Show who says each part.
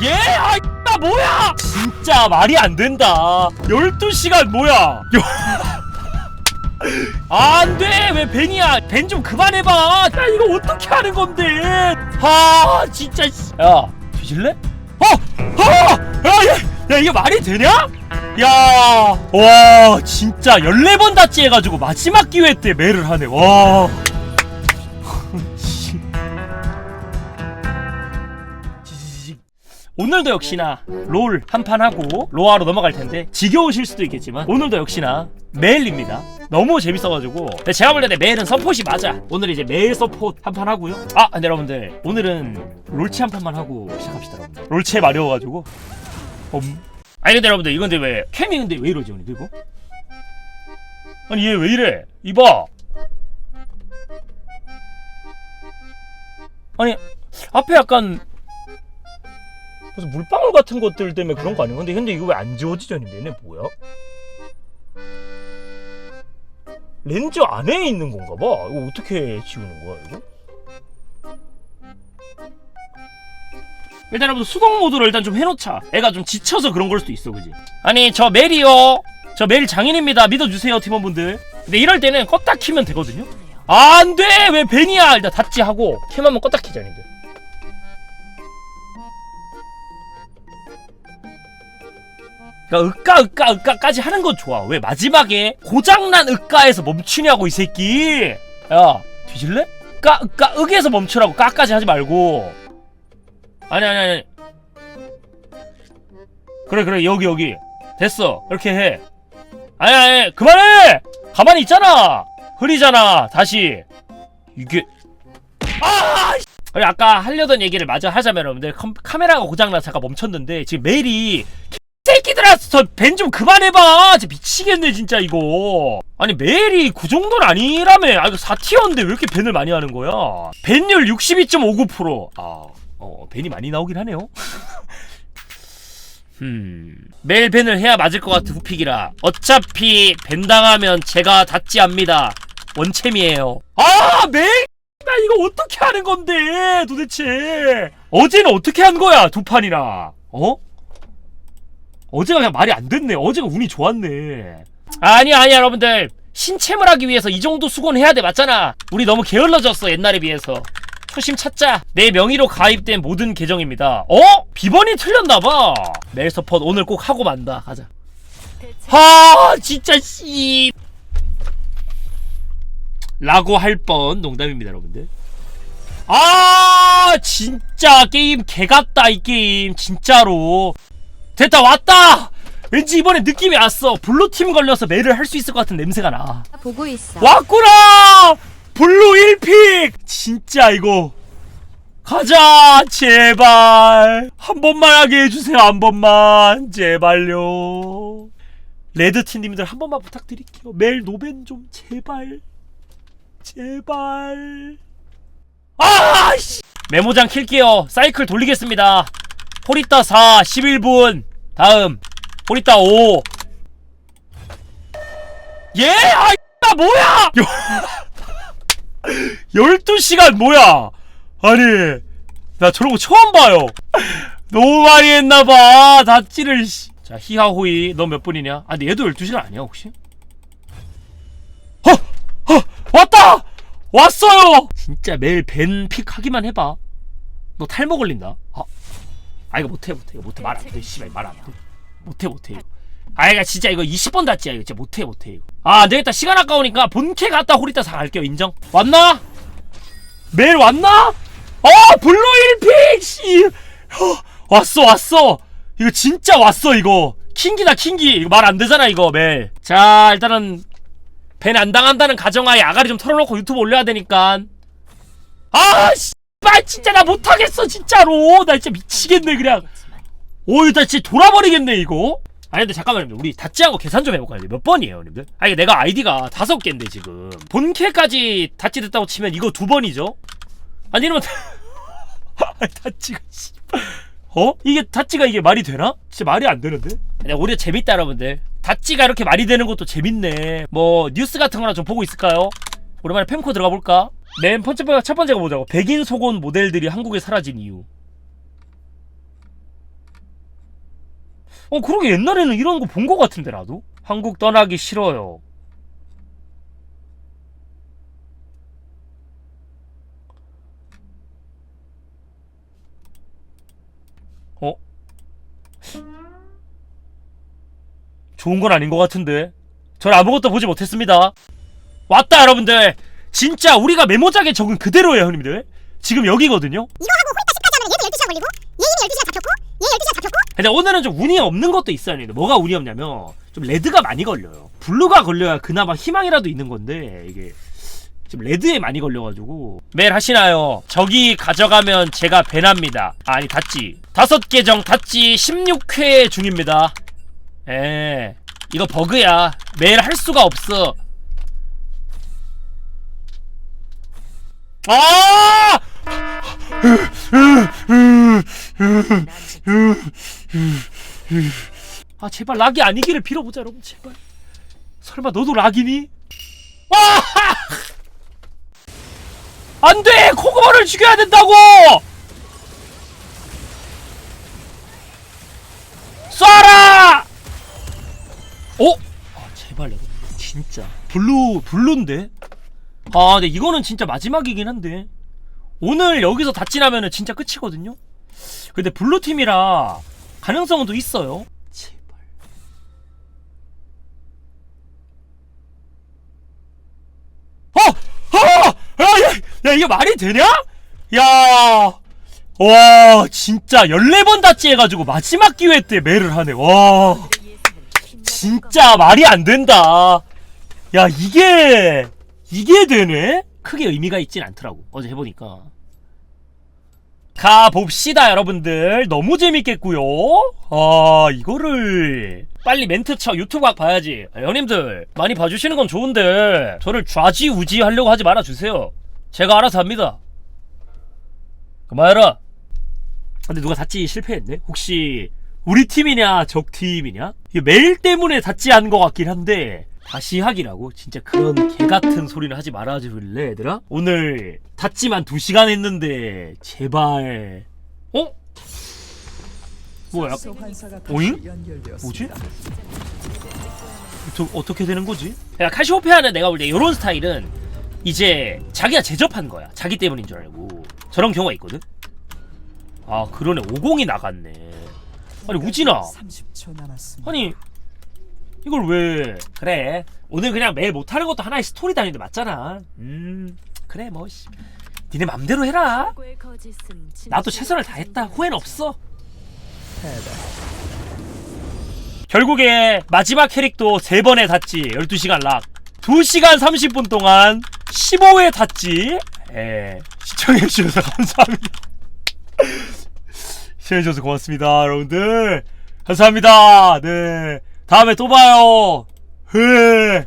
Speaker 1: 예? 아, 나 뭐야? 진짜 말이 안 된다. 12시간 뭐야? 안 돼! 왜 벤이야? 벤 좀 그만해봐! 나 이거 어떻게 하는 건데? 아, 진짜. 씨. 야, 뒤질래? 어! 어! 야, 야, 야, 이게 말이 되냐? 야, 와, 진짜 14번 다치 해가지고 마지막 기회 때 매를 하네, 와. 오늘도 역시나 롤 한판 하고 로아로 넘어갈 텐데 지겨우실 수도 있겠지만 오늘도 역시나 메일입니다. 너무 재밌어가지고 근데 제가 볼 때 메일은 서폿이 맞아. 오늘 이제 메일 서폿 한판 하고요. 아 근데 여러분들 오늘은 롤체 한 판만 하고 시작합시다 여러분들. 롤체 마려워가지고 음. 아니 근데 여러분들 이건데 왜 캠이 근데 왜 이러지 오늘 이거? 아니 얘 왜 이래? 이봐. 아니 앞에 약간 무슨 물방울 같은 것들 때문에 그런 거 아니야? 근데 근데 이거 왜 안 지워지자는데 얘네 뭐야? 렌즈 안에 있는 건가 봐. 이거 어떻게 지우는 거야 이거? 일단 여러분 수동 모드로 일단 좀 해놓자. 애가 좀 지쳐서 그런 걸 수도 있어, 그지? 아니 저 멜이요. 저멜 장인입니다. 믿어주세요 팀원분들. 근데 이럴 때는 껐다 키면 되거든요. 안 돼! 왜 벤이야! 일단 닫지 하고 캠 한번 껐다 키자, 님들. 그러니까 으까 으까 으까까지 하는 건 좋아. 왜 마지막에 고장난 으까에서 멈추냐고 이 새끼. 야 뒤질래? 으까 으까 으에서 멈추라고 까까지 하지 말고. 아니 아니 아니. 그래 그래 여기 여기 됐어 이렇게 해. 아니 아니 그만해. 가만히 있잖아. 흐리잖아. 다시 이게 아. 아까 하려던 얘기를 마저 하자면 여러분들 컴- 카메라가 고장나 잠깐 멈췄는데 지금 메일이 새끼들아 저벤 좀 그만해봐. 진짜 미치겠네 진짜 이거. 아니 메일이 그 정도는 아니라며. 아 이거 4티어인데 왜 이렇게 벤을 많이 하는 거야? 벤율 62.59%아 어, 벤이 많이 나오긴 하네요. 음 매일 벤을 해야 맞을 것 같은 후픽이라. 어차피 벤 당하면 제가 닫지 않습니다. 원챔이에요. 아 매일? 나 이거 어떻게 하는 건데 도대체? 어제는 어떻게 한 거야 두 판이나? 어? 어제가 그냥 말이 안 됐네. 어제가 운이 좋았네. 아니야, 아니야, 여러분들. 신챔을 하기 위해서 이 정도 수고는 해야 돼, 맞잖아. 우리 너무 게을러졌어, 옛날에 비해서. 초심 찾자. 내 명의로 가입된 모든 계정입니다. 어? 비번이 틀렸나봐. 멜 서폿 오늘 꼭 하고 만다. 가자. 하, 진짜, 씨. 라고 할 뻔. 농담입니다, 여러분들. 아, 진짜 게임 개같다, 이 게임. 진짜로. 됐다 왔다! 왠지 이번에 느낌이 왔어. 블루팀 걸려서 매를 할 수 있을 것 같은 냄새가 나.
Speaker 2: 보고 있어.
Speaker 1: 왔구나! 블루 1픽! 진짜 이거. 가자 제발. 한 번만 하게 해주세요 한 번만. 제발요. 레드팀님들 한 번만 부탁드릴게요. 매일 노벤 좀 제발. 제발. 아씨! 메모장 킬게요. 사이클 돌리겠습니다. 호리따 4 11분 다음 호리따 5 예? 아, 나 뭐야? 12시간 뭐야? 아니, 나 저런 거 처음 봐요. 너무 많이 했나봐. 다찌를, 씨. 자, 히하호이, 너 몇 분이냐? 아, 근데 얘도 12시간 아니야, 혹시? 허! 허! 왔다! 왔어요! 진짜 매일 벤픽 하기만 해봐. 너 탈모 걸린다. 아, 아 이거 못해, 못해. 이거 못해. 말 안 돼. 씨발, 말 안 돼. 못해, 못해. 이거. 아 이거 진짜 이거 20번 다치야 이거 진짜 못해 못해 이거 아 안되겠다 시간 아까우니까 본캐 갔다 호리따 사 갈게요 인정 왔나? 매일 왔나? 어 블루 1픽 씨 어, 왔어 왔어 이거 진짜 왔어 이거 킹기다 킹기 이거 말 안되잖아 이거 매일 자 일단은 벤 안 당한다는 가정하에 아가리 좀 털어놓고 유튜브 올려야 되니까 아씨 발 진짜 나 못하겠어 진짜로. 나 진짜 미치겠네 그냥. 오 이거 나 진짜 돌아버리겠네 이거. 아니 근데 잠깐만요 우리 닫지한 거 계산 좀 해볼까요? 몇 번이에요 형님들? 아니 내가 아이디가 다섯 개인데 지금. 본캐까지 닫지 됐다고 치면 이거 두 번이죠? 아니 이러면 씨. 어? 이게 닫지가 이게 말이 되나? 진짜 말이 안 되는데? 근데 오히려 재밌다 여러분들. 닫지가 이렇게 말이 되는 것도 재밌네. 뭐 뉴스 같은 거나 좀 보고 있을까요? 오랜만에 펜코 들어가 볼까? 맨 번째 첫 번째가 뭐자고? 백인 속옷 모델들이 한국에 사라진 이유. 어 그러게 옛날에는 이런 거 본 거 같은데 나도? 한국 떠나기 싫어요. 어? 좋은 건 아닌 것 같은데? 전 아무것도 보지 못했습니다. 왔다 여러분들 진짜 우리가 메모장에 적은 그대로예요 형님들 지금 여기거든요
Speaker 2: 이거 하고 홀딱 10까지 하면 얘도 12시간 걸리고 얘 이미 12시간 잡혔고 얘 12시간 잡혔고
Speaker 1: 근데 오늘은 좀 운이 없는 것도 있어요. 형님들. 뭐가 운이 없냐면 좀 레드가 많이 걸려요. 블루가 걸려야 그나마 희망이라도 있는 건데 이게 지금 레드에 많이 걸려가지고 매일 하시나요? 저기 가져가면 제가 배납니다. 아, 아니 닫지. 다섯 계정 닫지 16회 중입니다. 에 이거 버그야. 매일 할 수가 없어. 아! 아 제발 락이 아니기를 빌어보자 여러분 제발 설마 너도 락이니? 와! 안돼! 코그마를 죽여야 된다고! 쏴라! 어? 아 제발 여러분 진짜 블루 블루인데? 아 근데 이거는 진짜 마지막이긴 한데 오늘 여기서 다치나면은 진짜 끝이거든요? 근데 블루팀이라 가능성은 또 있어요. 제발. 어! 어! 야, 야, 야, 이게 말이 되냐? 야! 와, 진짜 14번 다치 해가지고 마지막 기회 때 매를 하네. 와. 진짜 말이 안 된다. 야, 이게, 이게 되네? 크게 의미가 있진 않더라고. 어제 해보니까. 가봅시다 여러분들 너무 재밌겠고요 아 이거를 빨리 멘트 쳐 유튜브 각 봐야지 아, 형님들 많이 봐주시는 건 좋은데 저를 좌지우지 하려고 하지 말아주세요 제가 알아서 합니다 그만해라 근데 누가 다치 실패했네 혹시 우리 팀이냐 적 팀이냐? 이게 메일 때문에 다치 한것 같긴 한데 다시 하기라고? 진짜 그런 개 같은 소리는 하지 말아줄래 얘들아? 오늘 닫지만 2시간 했는데 제발. 어? 뭐야? 오잉? 뭐지? 저, 어떻게 되는 거지? 야 카시오페아는 내가 볼 때 이런 스타일은 이제 자기가 제접한 거야. 자기 때문인 줄 알고. 저런 경우가 있거든? 아 그러네. 50이 나갔네 아니 우진아.
Speaker 3: 30초 남았습니다.
Speaker 1: 아니 이걸 왜? 그래. 오늘 그냥 매일 못하는 것도 하나의 스토리 다니는데 맞잖아. 음 그래 뭐 씨. 니네 맘대로 해라. 나도 최선을 다했다. 후회는 없어. 결국에 마지막 캐릭도 3번에 닿지. 12시간 락. 2시간 30분 동안 15회 닿지. 예. 시청해주셔서 감사합니다 시청해주셔서 고맙습니다 여러분들. 감사합니다. 네. 다음에 또 봐요. 네.